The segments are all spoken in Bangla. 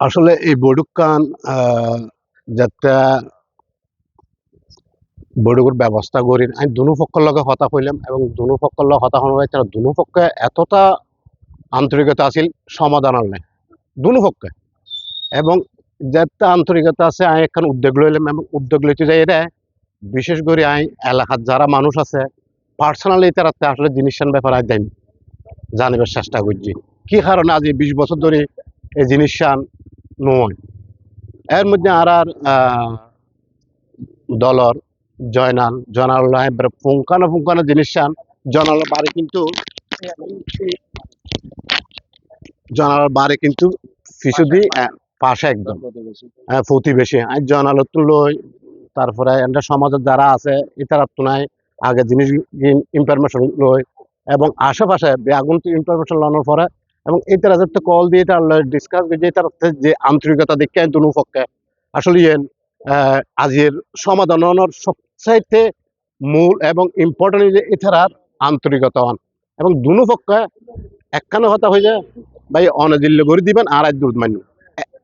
আসলে এই বৈঠকান যাতে বৈঠকের ব্যবস্থা করি আমি দুনু পক্ষের লগে কথা কইলাম এবং দুনু পক্ষের লগে কথা হওয়ার তারা দুনু পক্ষে এতটা আন্তরিকতা আছিল সমাধানের নাই দুনু পক্ষে। এবং যাতে আন্তরিকতা আছে, আমি এখন উদ্যোগ লইলাম এবং উদ্যোগ লইতে যাই এটা বিশেষ করে আমি এলাকার যারা মানুষ আছে পার্সোনালি তারা আসলে জিনিসটার ব্যাপারে আমি জানি জানিবার চেষ্টা করছি। কি কারণে আজ বিশ বছর ধরে এই জিনিসটান নয়? এর মধ্যে আর আর দলর, জয়নাল জয়নাল এবার ফুঙ্কানো ফুঙ্কানো জিনিসটান জয়নাল বাড়ি কিন্তু জয়নাল বাড়ি কিন্তু ফিসুদি পাশে একদম। প্রতিবেশী। আর জয়নাল লই তারপরে সমাজের যারা আছে ইতারা তুনায় আগে জিনিস ইনফরমেশন লই এবং আশেপাশে বেআগুন ইনফরমেশন লানোর পরে, এবং এই তারা যাতে কল দিয়ে তার ডিসকাস যে তার যে আন্তরিকতা দেখে দুনু পক্ষে? আসলে আজির সমাধানের সবচাইতে মূল এবং ইম্পর্টেন্ট যে এছাড়ার আন্তরিকতা হন এবং দুনু পক্ষে একখানে হতা হয়ে যায়, ভাই অনজিল্য করে দিবেন, আর এক দূর মান্য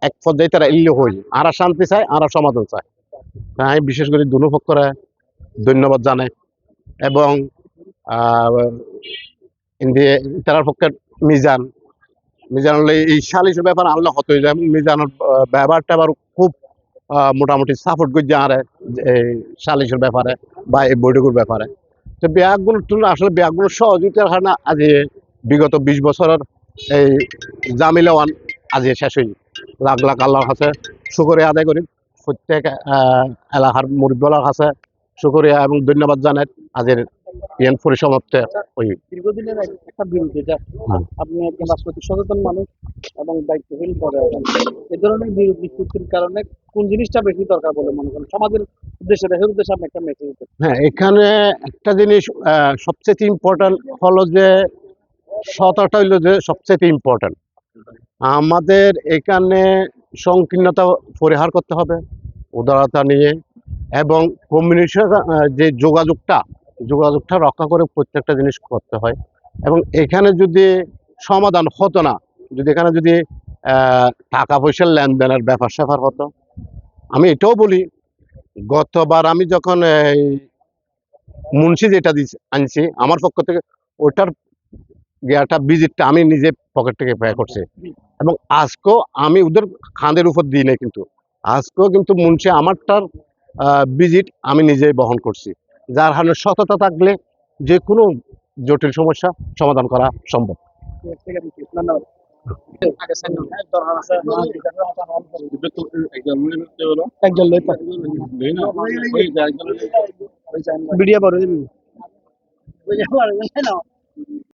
এক পর্যায়ে তারা ইল্য হয়ে যায়। আর শান্তি চায়, আর সমাধান চায়। তাই বিশেষ করে দুনু পক্ষরে ধন্যবাদ জানাই। এবং আহ, তার পক্ষে মিজান। মিজান এই সালিশের ব্যাপার আল্লাহ হতে যায় মিজানের ব্যবহারটা আবার খুব মোটামুটি সাপোর্ট করছে আর এই সালিশের ব্যাপারে বা এই বৈঠকের ব্যাপারে। তো ব্যাগগুলো আসলে ব্যাগগুলো সহযোগিতার কারণে আজ বিগত বিশ বছরের এই জামিলাওয়ান আজ শেষ হয়ে লাখ লাখ আল্লাহর কাছে শুকরিয়া আদায় করি। প্রত্যেক এলাকার মুরব্বলার কাছে শুকরিয়া এবং ধন্যবাদ জানাই আজের ইয়ান পরিসমাপ্তে ওই দীর্ঘদিনের একটা যা আপনি একজন রাজনৈতিক সচেতন মানুষ এবং দায়িত্বশীল পদে এ ধরনের বিরোধ কারণে কোন জিনিসটা বেশি দরকার বলে মনে করেন? সমাজের উদ্দেশ্যে দেশের উদ্দেশ্যে আপনি একটা মেসেজ হ্যাঁ এখানে একটা জিনিস সবচেয়ে ইম্পর্টেন্ট হলো যে হইল যে সবচেয়ে ইম্পর্টেন্ট আমাদের এখানে সংকীর্ণতা পরিহার করতে হবে উদারতা নিয়ে এবং কমিউনিকেশন যে যোগাযোগটা যোগাযোগটা রক্ষা করে প্রত্যেকটা জিনিস করতে হয়। এবং এখানে যদি সমাধান হতো না, যদি এখানে যদি টাকা পয়সার লেনদেনের ব্যাপার স্যাপার হতো, আমি এটাও বলি, গতবার আমি যখন এই মুন্সি যেটা দিছি, আনছি, আমার পক্ষ থেকে ওটার গিয়াটা ভিজিটটা আমি নিজে পকেট থেকে পে করছি। এবং আজকেও আমি ওদের খাঁদের উপর দিই নাই কিন্তু, আজকেও কিন্তু মুন্সি আমারটার ভিজিট আমি নিজেই বহন করছি। যার হারে সততা থাকলে যে কোনো জটিল সমস্যা সমাধান করা সম্ভব। ধন্যবাদ